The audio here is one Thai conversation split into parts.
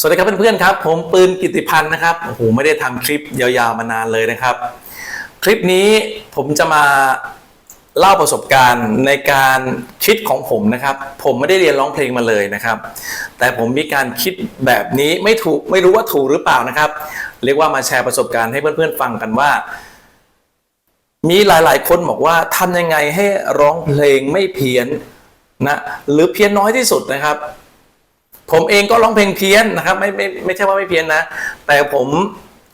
สวัสดีครับเพื่อนๆครับ ผมปืนกิติพันธ์นะครับโอ้โหไม่ได้ทำคลิปยาวๆมานานเลยนะครับ คลิปนี้ผมจะมาเล่าประสบการณ์ในการคิดของผมนะครับ ผมไม่ได้เรียนร้องเพลงมาเลยนะครับ แต่ผมมีการคิดแบบนี้ไม่ถูกไม่รู้ว่าถูกหรือเปล่านะครับ เรียกว่ามาแชร์ประสบการณ์ให้เพื่อนๆฟังกันว่า มีหลายๆคนบอกว่าทำยังไงให้ร้องเพลงไม่เพี้ยนนะหรือเพี้ยนน้อยที่สุดนะครับ ผมเองก็ร้องเพลงเพี้ยนนะครับ ไม่ไม่ไม่ใช่ว่าไม่เพี้ยนนะ แต่ผม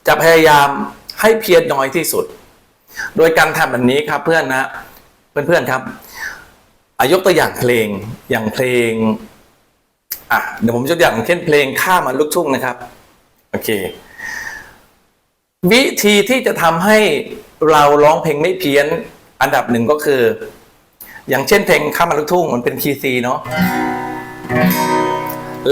จะพยายามให้เพี้ยนน้อยที่สุด โดยการทำแบบนี้ครับเพื่อนนะเพื่อนๆครับอายกตัวอย่างเพลงอย่างเพลงอะเดี๋ยวผมยกตัวอย่างเช่นเพลงข้ามันลูกทุ่งนะครับโอเค วิธีที่จะทำให้เราร้องเพลงไม่เพี้ยนอันดับหนึ่งก็คือ อย่างเช่นเพลงข้ามันลูกทุ่งมันเป็นคีซีเนาะ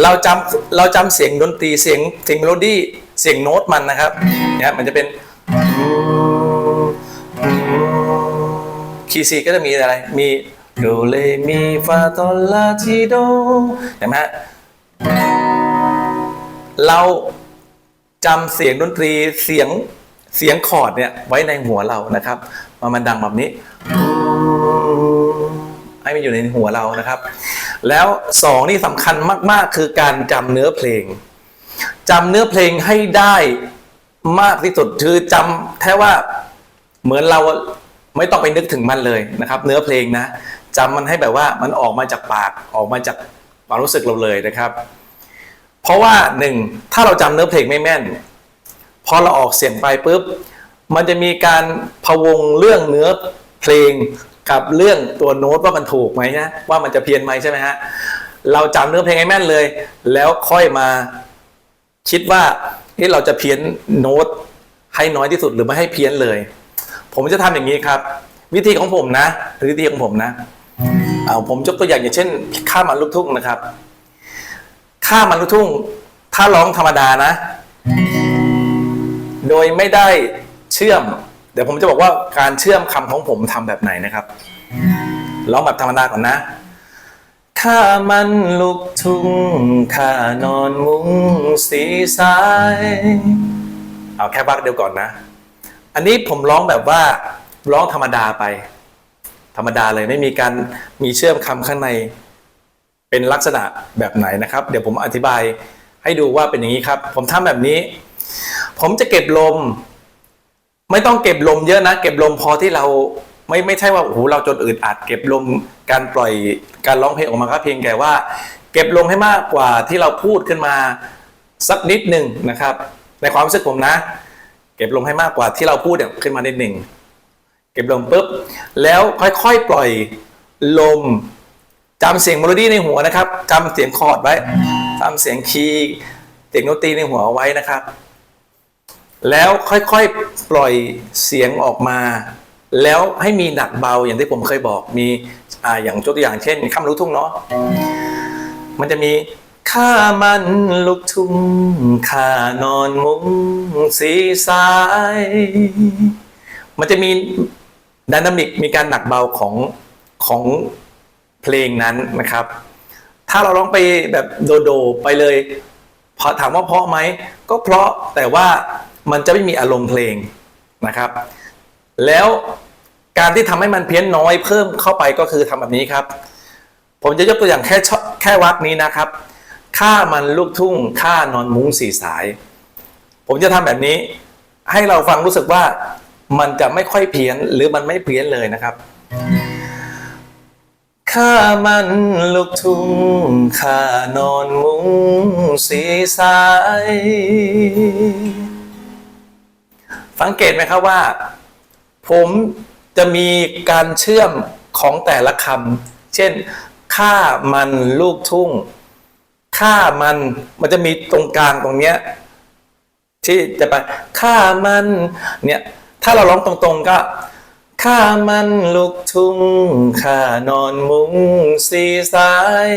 เราจำเราจำเสียงดนตรีเสียงเสียงเมโลดี้เสียงโน้ตมันนะครับเนี่ยมันจะเป็นคีย์ซีก็จะมีอะไรมีโดเลมีฟาตลลาทีโดเห็นไหมฮะเราจำเสียงดนตรีเสียงเสียงคอร์ดเนี่ยไว้ในหัวเรานะครับมันมันดังแบบนี้ให้มันอยู่ในหัวเรานะครับ แล้วสองนี่สำคัญมากๆ คือการจำเนื้อเพลงจำเนื้อเพลงให้ได้มากที่สุดคือจำแค่ว่าเหมือนเราไม่ต้องไปนึกถึงมันเลยนะครับ เนื้อเพลงนะจำมันให้แบบว่ามันออกมาจากปากออกมาจากความรู้สึกเราเลยนะครับ เพราะว่าหนึ่งถ้าเราจำเนื้อเพลงไม่แม่นพอเราออกเสียงไปปุ๊บมันจะมีการพวงเรื่องเนื้อเพลง กับเรื่องตัวโน้ตว่ามันถูกไหมนะว่ามันจะเพี้ยนไหมใช่ไหมฮะเราจำเนื้อเพลงให้แม่นเลย แล้วค่อยมาคิดว่าที่เราจะเพี้ยนโน้ตให้น้อยที่สุดหรือไม่ให้เพี้ยนเลย ผมจะทำอย่างนี้ครับ วิธีของผมนะวิธีของผมนะเอาผมยกตัวอย่างอย่างเช่นข้ามันลูกทุ่งนะครับข้ามันลูกทุ่ง ถ้าร้องธรรมดานะ โดยไม่ได้เชื่อม เดี๋ยวผมจะบอกว่าการเชื่อมคำของผมทำแบบไหนนะครับร้องแบบธรรมดาก่อนนะข้ามันลูกทุ่งข้านอนมุ้งสีสายเอาแค่บักเดียวก่อนนะ อันนี้ผมร้องแบบว่าร้องธรรมดาไป ธรรมดาเลยไม่มีการมีเชื่อมคำข้างใน เป็นลักษณะแบบไหนนะครับ เดี๋ยวผมอธิบายให้ดูว่าเป็นอย่างนี้ครับ ผมทำแบบนี้ ผมจะเก็บลม ไม่ต้องเก็บลมเยอะนะ เก็บลมพอที่เราไม่ไม่ใช่ว่าโอ้โหเราจนอึดอัดเก็บลมการปล่อยการร้องเพลงออกมาก็เพียงแต่ว่า เก็บลมให้มากกว่าที่เราพูดขึ้นมาสักนิดหนึ่งนะครับ ในความรู้สึกผมนะ เก็บลมให้มากกว่าที่เราพูดเนี่ยขึ้นมานิดหนึ่งเก็บลมปุ๊บแล้วค่อยๆปล่อยลมจำเสียงเมโลดี้ในหัวนะครับจำเสียงคอร์ดไว้จำเสียงคีย์เสียงดนตรีในหัวไว้นะครับ แล้วค่อยๆปล่อยเสียงออกมา แล้วให้มีหนักเบาอย่างที่ผมเคยบอกมีอ่าอย่างยกตัวอย่างเช่นคำลูกทุ่งเนาะมันจะมีข้ามันลูกทุ่งข้านอนมุงสีสาย มันจะมีดินามิกมีการหนักเบาของของเพลงนั้นนะครับ ถ้าเราร้องไปแบบโดๆไปเลยพอถามว่าเพราะไหมก็เพราะแต่ว่า มันจะไม่มีอารมณ์เพลงนะครับ แล้วการที่ทำให้มันเพี้ยนน้อยเพิ่มเข้าไปก็คือทำแบบนี้ครับ ผมจะยกตัวอย่างแค่แค่วักนี้นะครับข้ามันลูกทุ่งข้านอนมุ้งสีสาย ผมจะทำแบบนี้ ให้เราฟังรู้สึกว่ามันจะไม่ค่อยเพี้ยนหรือมันไม่เพี้ยนเลยนะครับข้ามันลูกทุ่งข้านอนมุ้งสีสาย สังเกตไหมครับว่า ผมจะมีการเชื่อมของแต่ละคำเช่นข้ามันลูกทุ่งข้ามันมันจะมีตรงกลางตรงเนี้ยที่จะไปข้ามันเนี่ยถ้าเราร้องตรงๆก็ข้ามันลูกทุ่งข้านอนมุงสีสาย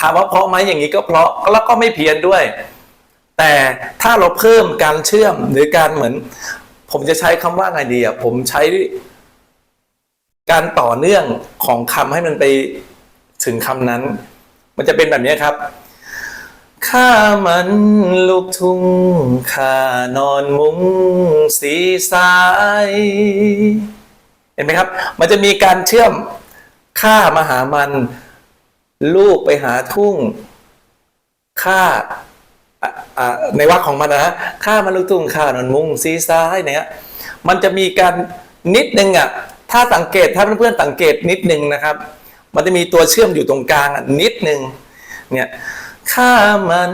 ถามว่าเพราะไหมอย่างนี้ก็เพราะแล้วก็ไม่เพี้ยนด้วย แต่ถ้าเราเพิ่มการเชื่อมหรือการเหมือน ผมจะใช้คำว่าไงดีอะผมใช้การต่อเนื่องของคำให้มันไปถึงคำนั้น มันจะเป็นแบบนี้ครับข้ามันลูกทุ่งข้านอนมุ้งสีสาย เห็นไหมครับ มันจะมีการเชื่อมข้ามาหามัน ลูกไปหาทุ่งข้า ในวักของมันนะฮะข้ามันลูกทุ่งข้านอนมุ้งสีซ้ายเนี่ยมันจะมีการนิดนึงอะถ้าสังเกตถ้าเพื่อนๆสังเกตนิดนึงนะครับ มันจะมีตัวเชื่อมอยู่ตรงกลางอะนิดนึงเนี่ยข้ามัน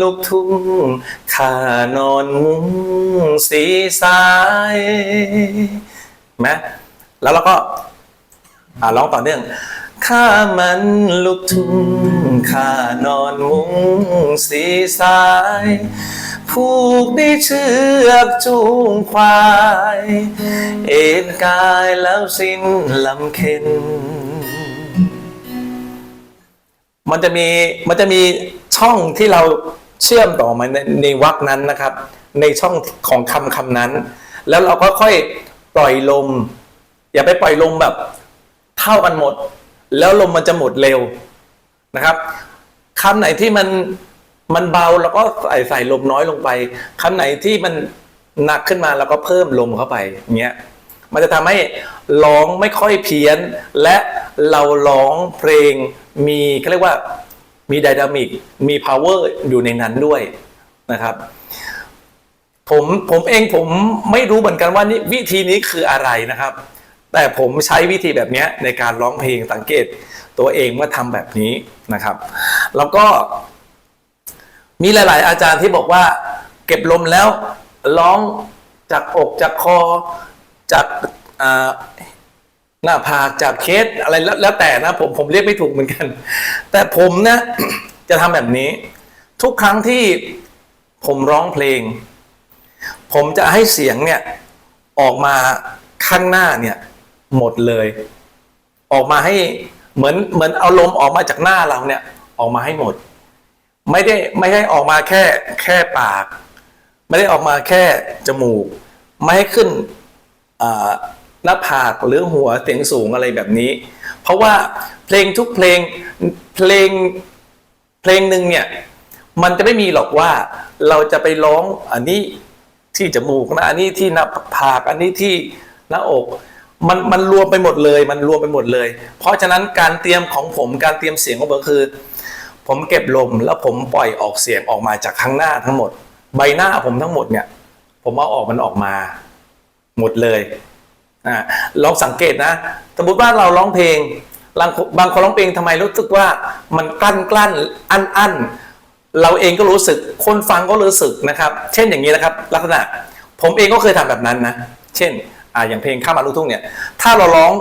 ลูกทุ่งข้านอนมุ้งสีซ้ายไหมแล้วเราก็ร้องต่อเนื่อง ข้ามันลูกทุ่งข้านอนมุงสีสาย ผูกด้วยเชือกจูงควาย เอ็นกายแล้วสิ้นลำเค็น มันจะมีมันจะมีช่องที่เราเชื่อมต่อมาในในวรรคนั้นนะครับ ในช่องของคำคำนั้น แล้วเราก็ค่อยปล่อยลม อย่าไปปล่อยลมแบบเท่ากันหมด แล้วลมมันจะหมดเร็วนะครับคำไหนที่มันมันเบาแล้วก็ใส่ใส่ลมน้อยลงไปคำไหนที่มันหนักขึ้นมาแล้วก็เพิ่มลมเข้าไปเงี้ยมันจะทำให้ร้องไม่ค่อยเพี้ยน และเราร้องเพลงมีเขาเรียกว่ามีไดนามิกมี power อยู่ในนั้นด้วยนะครับผมผมเองผมไม่รู้เหมือนกันว่านี่วิธีนี้คืออะไรนะครับ แต่ผมใช้วิธีแบบนี้ในการร้องเพลงสังเกตตัวเองว่าทำแบบนี้นะครับ แล้วก็ มีหลาย ๆ อาจารย์ที่บอกว่า เก็บลมแล้วร้องจากอกจากคอจากหน้าผากจากเคสอะไรแล้วแล้วแต่นะผมผมเรียกไม่ถูกเหมือนกัน แต่ผมนะจะทำแบบนี้ ทุกครั้งที่ผมร้องเพลง ผมจะให้เสียงเนี่ยออกมาข้างหน้าเนี่ย หมดเลย ออกมาให้เหมือนเหมือนเอาลมออกมาจากหน้าเราเนี่ย ออกมาให้หมด ไม่ได้ไม่ให้ออกมาแค่แค่ปาก ไม่ได้ออกมาแค่จมูก ไม่ให้ขึ้นหน้าผากหรือหัวเสียงสูงอะไรแบบนี้ เพราะว่าเพลงทุกเพลงเพลงเพลงหนึ่งเนี่ยมันจะไม่มีหรอกว่าเราจะไปร้องอันนี้ที่จมูกนะอันนี้ที่หน้าผากอันนี้ที่หน้าอก มันมันรวมไปหมดเลย มันรวมไปหมดเลย เพราะฉะนั้นการเตรียมของผมการเตรียมเสียงของผมคือ ผมเก็บลมแล้วผมปล่อยออกเสียงออกมาจากข้างหน้าทั้งหมด ใบหน้าผมทั้งหมดเนี่ย ผมเอาออกมันออกมา หมดเลยอ่าลองสังเกตนะสมมติว่าเราร้องเพลงบางคนร้องเพลงทำไมรู้สึกว่ามันกลั้นกลั้นอั้นอั้นเราเองก็รู้สึก คนฟังก็รู้สึกนะครับ เช่นอย่างนี้นะครับ ลักษณะ ผมเองก็เคยทำแบบนั้นนะ เช่น อ่าอย่างเพลงข้ามาลูกทุ่งเนี่ย ถ้าเราร้อง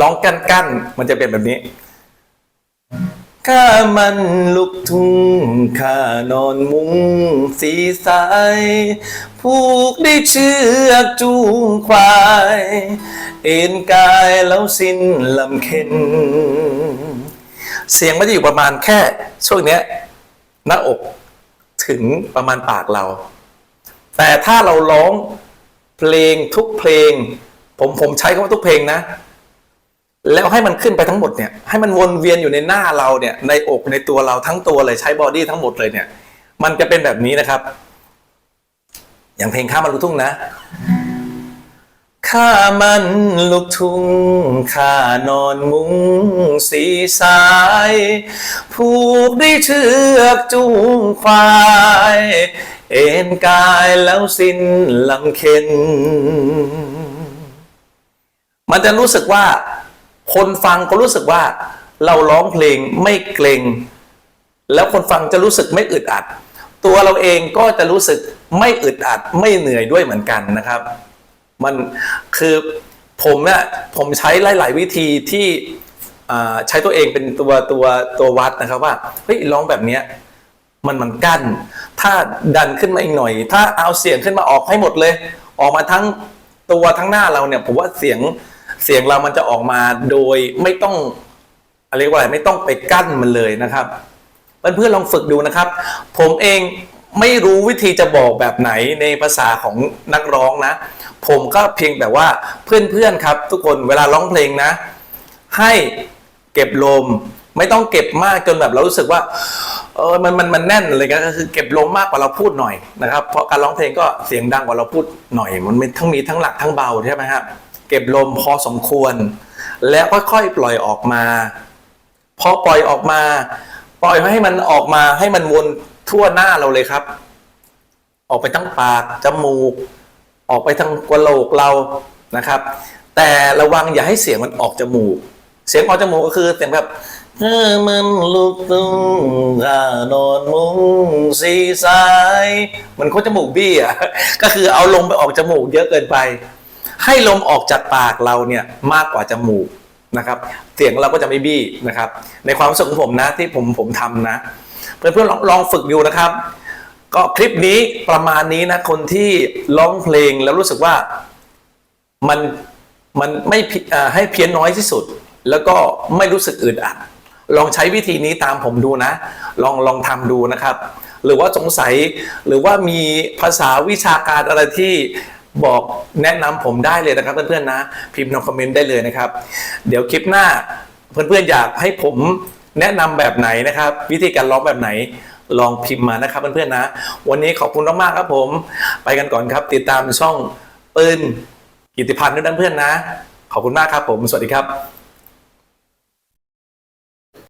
ร้องกั้นกั้นมันจะเป็นแบบนี้ข้ามันลุกทุ่งข้านอนมุงสีสายผูกได้วยเชือกจูงควาย เอ็นกายแล้วสิ้นลำเค็น เสียงมันจะอยู่ประมาณแค่ช่วงเนี้ยหน้าอกถึงประมาณปากเรา แต่ถ้าเราร้อง เพลงทุกเพลง ผมผมใช้คำว่าทุกเพลงนะ แล้วให้มันขึ้นไปทั้งหมดเนี่ยให้มันวนเวียนอยู่ในหน้าเราเนี่ยในอกในตัวเราทั้งตัวเลยใช้บอดี้ทั้งหมดเลยเนี่ย มันจะเป็นแบบนี้นะครับ อย่างเพลงข้ามารู้ทุ่งนะ ข้ามันลูกทุ่งข้านอนมุงสีสาย ผูกได้วยเชือกจูงควาย เอ็นกายแล้วสิ้นลำเค็น มันจะรู้สึกว่า คนฟังก็รู้สึกว่า เราร้องเพลงไม่เกรงแล้วคนฟังจะรู้สึกไม่อึดอัด ตัวเราเองก็จะรู้สึกไม่อึดอัดไม่เหนื่อยด้วยเหมือนกันนะครับ มันคือผมเนี่ยผมใช้หลาย ๆ วิธีที่ใช้ตัวเองเป็นตัวตัวตัววัดนะครับว่าเฮ้ยร้องแบบเนี้ยมันมันกั้น ถ้าดันขึ้นมาอีกหน่อย ถ้าเอาเสียงขึ้นมาออกให้หมดเลย ออกมาทั้งตัวทั้งหน้าเราเนี่ย ผมว่าเสียงเสียงเรามันจะออกมาโดยไม่ต้องอะไรว่าอะไรไม่ต้องไปกั้นมันเลยนะครับเพื่อนๆลองฝึกดูนะครับ ผมเองไม่รู้วิธีจะบอกแบบไหนในภาษาของนักร้องนะ ผมก็เพียงแต่ว่าเพื่อนๆครับ ทุกคนเวลาร้องเพลงนะ ให้เก็บลม ไม่ต้องเก็บมากจนแบบเรารู้สึกว่าเออมันมันมันแน่นเลยก็คือเก็บลมมากกว่าเราพูดหน่อยนะครับ เพราะการร้องเพลงก็เสียงดังกว่าเราพูดหน่อย มันมีทั้งมีทั้งหลักทั้งเบาใช่ไหมครับเก็บลมพอสมควร แล้วค่อยๆปล่อยออกมาพอปล่อยออกมา ปล่อยให้มันออกมาให้มันวนทั่วหน้าเราเลยครับ ออกไปทั้งปากจมูก ออกไปทางกะโหลกเรานะครับ แต่ระวังอย่าให้เสียงมันออกจมูก เสียงออกจมูกก็คือเสียงแบบเออมันลุกตุ้งอานอนมุงสีสายมันโคจมูกบี้อะก็คือเอาลมไปออกจมูกเยอะเกินไป ให้ลมออกจากปากเราเนี่ยมากกว่าจมูกนะครับ เสียงเราก็จะไม่บี้นะครับ ในความรู้สึกของผมนะที่ผมผมทำนะ เพื่อนๆลองลองฝึกดูนะครับ ก็คลิปนี้ประมาณนี้นะ คนที่ร้องเพลงแล้วรู้สึกว่ามันมันไม่ให้เพี้ยนน้อยที่สุด แล้วก็ไม่รู้สึกอึดอัด ลองใช้วิธีนี้ตามผมดูนะ ลองลองทำดูนะครับ หรือว่าสงสัยหรือว่ามีภาษาวิชาการอะไรที่บอกแนะนำผมได้เลยนะครับเพื่อนๆนะ พิมพ์ในคอมเมนต์ได้เลยนะครับ เดี๋ยวคลิปหน้าเพื่อนๆอยากให้ผมแนะนำแบบไหนนะครับ วิธีการร้องแบบไหน ลองพิมพ์มานะครับเพื่อนๆนะ วันนี้ขอบคุณมากๆครับผม ไปกันก่อนครับ ติดตามช่องปืนกิติพันธ์ด้วยนะเพื่อนนะ ขอบคุณมากครับผม สวัสดีครับ